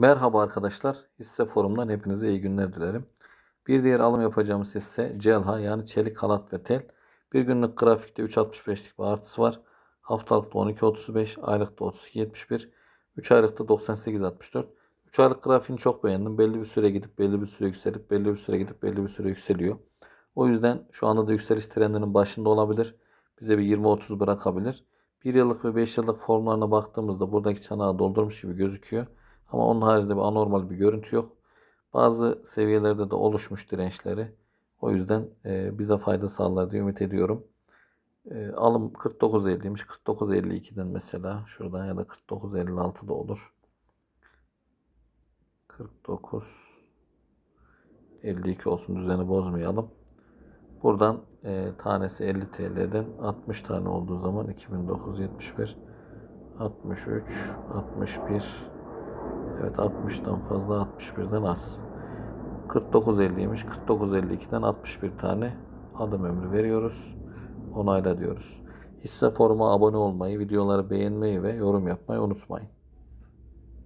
Merhaba arkadaşlar. Hisse forumdan hepinize iyi günler dilerim. Bir diğer alım yapacağımız hisse CELHA yani çelik halat ve tel. Bir günlük grafikte 3.65'lik bir artısı var. Haftalıkta 12.35, aylıkta 32.71, 3 aylıkta 98.64. 3 aylık grafiğini çok beğendim. Belli bir süre gidip belli bir süre yükselip belli bir süre gidip belli bir süre yükseliyor. O yüzden şu anda da yükseliş trendinin başında olabilir. Bize bir 20-30 bırakabilir. 1 yıllık ve 5 yıllık formlarına baktığımızda buradaki çanağı doldurmuş gibi gözüküyor. Ama onun haricinde bir anormal bir görüntü yok. Bazı seviyelerde de oluşmuş dirençleri. O yüzden e, bize fayda sağlar diye ümit ediyorum. E, alım 49.50'ymiş. 49.52'den mesela şuradan ya da 49.56 da olur. 49 52 olsun düzeni bozmayalım. Buradan e, tanesi 50 TL'den 60 tane olduğu zaman 2971 63 61 Evet 60'tan fazla 61'den az. 49.50'ymiş. 49.52'den 61 tane adım ömrü veriyoruz. Onayla diyoruz. Hisse foruma abone olmayı, videoları beğenmeyi ve yorum yapmayı unutmayın.